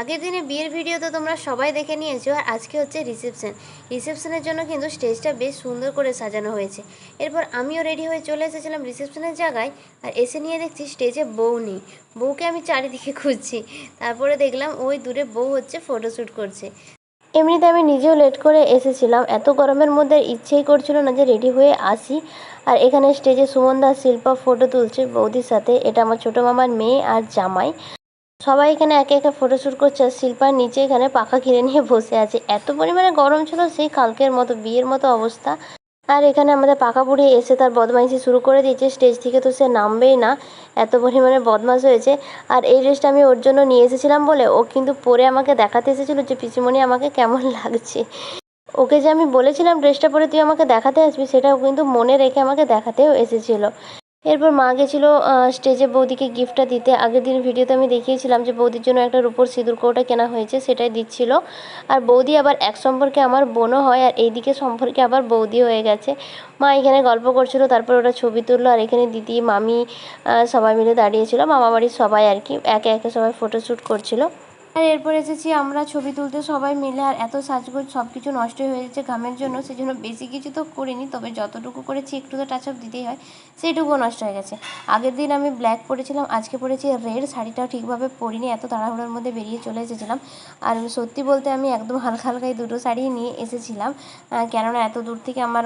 আগের দিনে বিয়ের ভিডিও তো তোমরা সবাই দেখে নিয়েছো, আর আজকে হচ্ছে রিসেপশন রিসেপশনের জন্য কিন্তু স্টেজটা বেশ সুন্দর করে সাজানো হয়েছে। এরপর আমিও রেডি হয়ে চলে এসেছিলাম রিসেপশনের জায়গায়, আর এসে নিয়ে দেখছি স্টেজে বউ নেই। বউকে আমি চারিদিকে খুঁজছি। তারপরে দেখলাম ওই দূরে বউ হচ্ছে ফটোশ্যুট করছে। এমনিতে আমি নিজেও লেট করে এসেছিলাম। এত গরমের মধ্যে ইচ্ছেই করছিল না যে রেডি হয়ে আসি। আর এখানে স্টেজে সুমন দাস শিল্পা ফটো তুলছে বৌদির সাথে। এটা আমার ছোটো মামার মেয়ে আর জামাই। সবাই এখানে একে একে ফটোশ্যুট করছে শিল্পার নিচে এখানে পাখা ঘিরে নিয়ে বসে আছে। এত পরিমাণে গরম ছিল সেই কালকের মতো, বিয়ের মতো অবস্থা। আর এখানে আমাদের পাকা বুড়ি এসে তার বদমাইশি শুরু করে দিয়েছে। স্টেজ থেকে তো সে নামবেই না, এত পরিমাণে বদমাশ হয়েছে। আর এই ড্রেসটা আমি ওর জন্য নিয়ে এসেছিলাম বলে ও কিন্তু পরে আমাকে দেখাতে এসেছিল যে, পিসিমণি, আমাকে কেমন লাগছে? ওকে যে আমি বলেছিলাম ড্রেসটা পরে তুই আমাকে দেখাতে আসবি, সেটাও কিন্তু মনে রেখে আমাকে দেখাতেও এসেছিল। এরপর মা গেছিল স্টেজে বৌদিকে গিফটটা দিতে। আগের দিন ভিডিওতে আমি দেখিয়েছিলাম যে বৌদির জন্য একটা রূপোর সিঁদুর কৌটা কেনা হয়েছে, সেটাই দিচ্ছিল। আর বৌদি আবার এক সম্পর্কে আমার বোনও হয়, আর এইদিকে সম্পর্কে আবার বৌদি হয়ে গেছে। মা এখানে গল্প করছিল, তারপর ওরা ছবি তুললো, আর এখানে দিদি, মামি সবাই মিলে দাঁড়িয়েছিল। মামা বাড়ির সবাই আর কি, একে একে সবাই ফটোশ্যুট করছিল। আর এরপর এসেছি আমরা ছবি তুলতে, সবাই মিলে। আর এত সাজগোজ সব কিছু নষ্ট হয়ে যাচ্ছে ঘামের জন্য সেই জন্য বেশি কিছু তো করিনি, তবে যতটুকু করেছি একটু তো টাচ আপ দিতেই হয়, সেইটুকুও নষ্ট হয়ে গেছে। আগের দিন আমি ব্ল্যাক পরেছিলাম, আজকে পরেছি রেড শাড়িটাও ঠিকভাবে পরিনি, এত তাড়াহুড়োর মধ্যে বেরিয়ে চলে এসেছিলাম। আর সত্যি বলতে আমি একদম হালকা হালকাই দুটো শাড়ি নিয়ে এসেছিলাম কেননা এত দূর থেকে আমার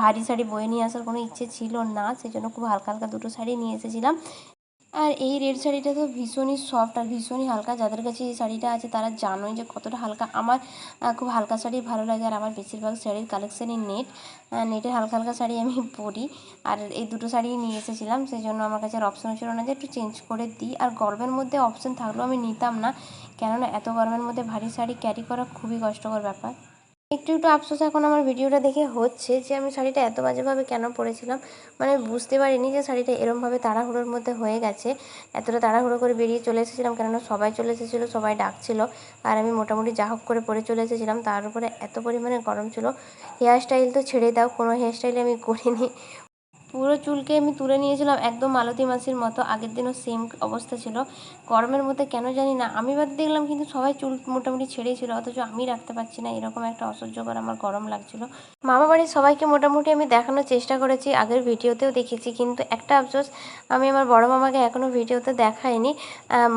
ভারী শাড়ি বয়ে নিয়ে আসার কোনো ইচ্ছে ছিল না সেই জন্য খুব হালকা হালকা দুটো শাড়ি নিয়ে এসেছিলাম। আর এই রেড শাড়িটা তো ভীষণই সফট আর ভীষণই হালকা। যাদের কাছে এই শাড়িটা আছে, তারা জানোই যে কতটা হালকা। আমার খুব হালকা শাড়ি ভালো লাগে আর আমার বেশিরভাগ শাড়ির কালেকশানই নেট নেটের হালকা হালকা শাড়ি আমি পরি। আর এই দুটো শাড়ি নিয়ে এসেছিলাম সেই জন্য আমার কাছে আর অপশন ছিল না যে একটু চেঞ্জ করে দিই। আর গরমের মধ্যে অপশন থাকলেও আমি নিতাম না। কেননা এত গরমের মধ্যে ভারী শাড়ি ক্যারি করা খুবই কষ্টকর ব্যাপার। একটু একটু আফসোস এখন আমার ভিডিওটা দেখে হচ্ছে যে আমি শাড়িটা এত বাজেভাবে কেন পরেছিলাম? মানে বুঝতে পারিনি যে শাড়িটা এরমভাবে তাড়াহুড়োর মধ্যে হয়ে গেছে। এতটা তাড়াহুড়ো করে বেরিয়ে চলে এসেছিলাম, কেননা সবাই চলে এসেছিল, সবাই ডাকছিল। আর আমি মোটামুটি যা হোক করে পরে চলে এসেছিলাম। তার উপরে এত পরিমাণে গরম ছিল। হেয়ার স্টাইল তো ছেড়ে দাও, কোনো হেয়ার স্টাইলে আমি করিনি। পুরো চুলকে আমি তুলে নিয়েছিলাম একদম মালতী মাসির মতো, আগের দিনও সেম অবস্থা ছিল। গরমের মধ্যে কেন জানি না, আমি বাদ দেখলাম কিন্তু সবাই চুল মোটামুটি ছেড়েই ছিল অথচ আমি রাখতে পারছি না, এরকম একটা অসহ্যকর আমার গরম লাগছিল। মামা বাড়ির সবাইকে মোটামুটি আমি দেখানোর চেষ্টা করেছি, আগের ভিডিওতেও দেখেছি, কিন্তু একটা আফসোস, আমি আমার বড় মামাকে এখনও ভিডিওতে দেখাইনি।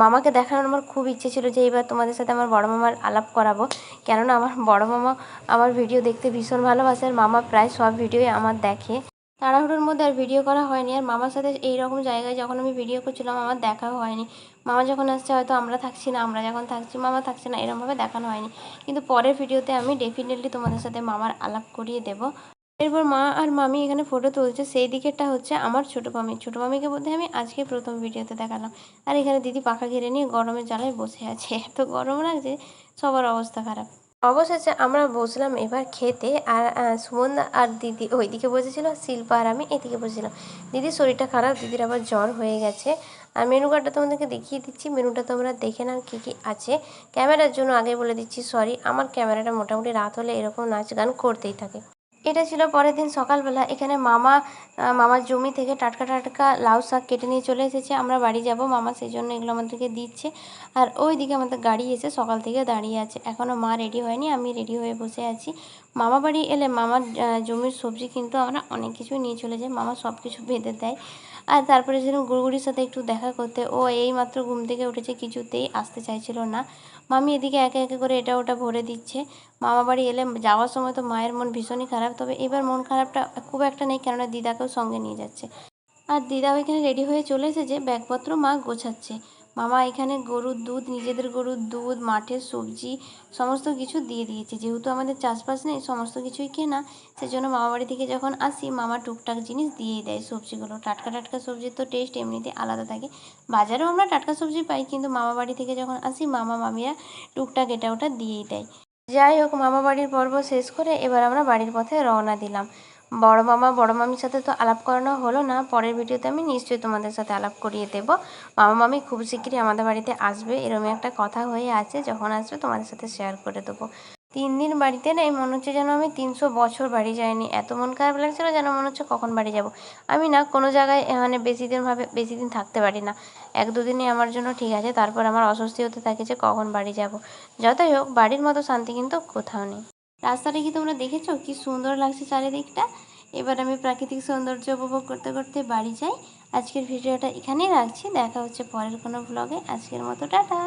মামাকে দেখানোর আমার খুব ইচ্ছে ছিল যে এবার তোমাদের সাথে আমার বড় মামার আলাপ করাবো। কেননা আমার বড় মামা আমার ভিডিও দেখতে ভীষণ ভালোবাসে, আর মামা প্রায় সব ভিডিওই আমার দেখে। তাড়াহুড়োর মধ্যে আর ভিডিও করা হয়নি। আর মামার সাথে এই রকম জায়গায় যখন আমি ভিডিও করছিলাম, আমার দেখাও হয়নি। মামা যখন আসছে, হয়তো আমরা থাকছি না, আমরা যখন থাকছি, মামা থাকছে না এরকমভাবে দেখানো হয়নি। কিন্তু পরের ভিডিওতে আমি ডেফিনেটলি তোমাদের সাথে মামার আলাপ করিয়ে দেবো। এরপর মা আর মামি এখানে ফটো তুলছে। সেই দিকেরটা হচ্ছে আমার ছোটো মামি। ছোটো মামিকে বলতে আমি আজকে প্রথম ভিডিওতে দেখালাম। আর এখানে দিদি পাখা ঘিরে নিয়ে গরমের জ্বালায় বসে আছে। এত গরম লাগছে, সবার অবস্থা খারাপ। অবশেষে আমরা বসলাম এবার খেতে আর সুমন আর দিদি ওইদিকে বসেছিল, শিল্পা আর আমি এদিকে বসেছিলাম। দিদির শরীরটা খারাপ, দিদির আবার জ্বর হয়ে গেছে। আর মেনু কার্ডটা তোমাদেরকে দেখিয়ে দিচ্ছি মেনুটা তোমরা দেখে নাও কী কী আছে। ক্যামেরার জন্য আগে বলে দিচ্ছি সরি আমার ক্যামেরাটা মোটামুটি রাত হলে এরকম নাচ গান করতেই থাকে। এটা ছিল পরের দিন সকালবেলা। এখানে মামা মামার জমি থেকে টাটকা টাটকা লাউ শাক কেটে নিয়ে চলে এসেছে। আমরা বাড়ি যাব, মামা সেই জন্য এগুলো আমাদেরকে দিচ্ছে। আর ওই দিকে আমাদের গাড়ি এসে সকাল থেকে দাঁড়িয়ে আছে। এখনও মা রেডি হয়নি, আমি রেডি হয়ে বসে আছি। মামা বাড়ি এলে মামার জমির সবজি কিন্তু আমরা অনেক কিছু নিয়ে চলে যাই। মামা সব কিছু বেঁধে দেয়। আর তারপরে যেরকম গুড়গুড়ির সাথে একটু দেখা করতে, ও এই মাত্র ঘুম থেকে উঠেছে কিছুতেই আসতে চাইছিল না। মামি এদিকে একে একে করে এটা ওটা ভরে দিচ্ছে। মামা বাড়ি এলে যাওয়ার সময় তো মায়ের মন ভীষণই খারাপ, তবে এবার মন খারাপটা খুব একটা নেই, কেননা দিদাকেও সঙ্গে নিয়ে যাচ্ছে। আর দিদা ওইখানে রেডি হয়ে চলে এসেছে, ব্যাগপত্র মা গোছাচ্ছে। মামা এখানে গরুর দুধ, নিজেদের গরুর দুধ, মাঠের সবজি, সমস্ত কিছু দিয়ে দিয়েছে। যেহেতু আমাদের চাষবাস নেই, সমস্ত কিছুই কেনা, সেজন্য মামা বাড়ি থেকে যখন আসি, মামা টুকটাক জিনিস দিয়েই দেয় সবজিগুলো। টাটকা টাটকা সবজির তো টেস্ট এমনিতে আলাদা থাকে। বাজারেও আমরা টাটকা সবজি পাই, কিন্তু মামা বাড়ি থেকে যখন আসি, মামা মামিরা টুকটাক এটা ওটা দিয়েই দেয়। যাই হোক, মামা বাড়ির পর্ব শেষ করে এবার আমরা বাড়ির পথে রওনা দিলাম। বড় মামা, বড় মামির সাথে তো আলাপ করানো হলো না। পরের ভিডিওতে আমি নিশ্চয়ই তোমাদের সাথে আলাপ করিয়ে দেব। মামা, মামি খুব শিগগিরই আমাদের বাড়িতে আসবে। এরকম একটা কথা হয়ে আছে, যখন আসবে তোমাদের সাথে শেয়ার করে দেবো। তিন দিন বাড়িতে নেই, মনে হচ্ছে যেন আমি তিনশো বছর বাড়ি যাইনি। এত মন খারাপ লাগছিল যেন মনে হচ্ছে কখন বাড়ি যাব। আমি না, কোনো জায়গায় মানে বেশি দিনভাবে বেশি দিন থাকতে পারি না। এক দুদিনই আমার জন্য ঠিক আছে, তারপর আমার অস্বস্তি হতে থাকে যে কখন বাড়ি যাব। যতই হোক, বাড়ির মতো শান্তি কিন্তু কোথাও নেই। রাস্তাটা কি তোমরা দেখেছ? কি সুন্দর লাগছে চারিদিকটা? এবার আমি প্রাকৃতিক সৌন্দর্য উপভোগ করতে করতে বাড়ি যাই। আজকের ভিডিওটা এখানেই রাখছি। দেখা হচ্ছে পরের কোনো ব্লগে আজকের মতো, টাটা!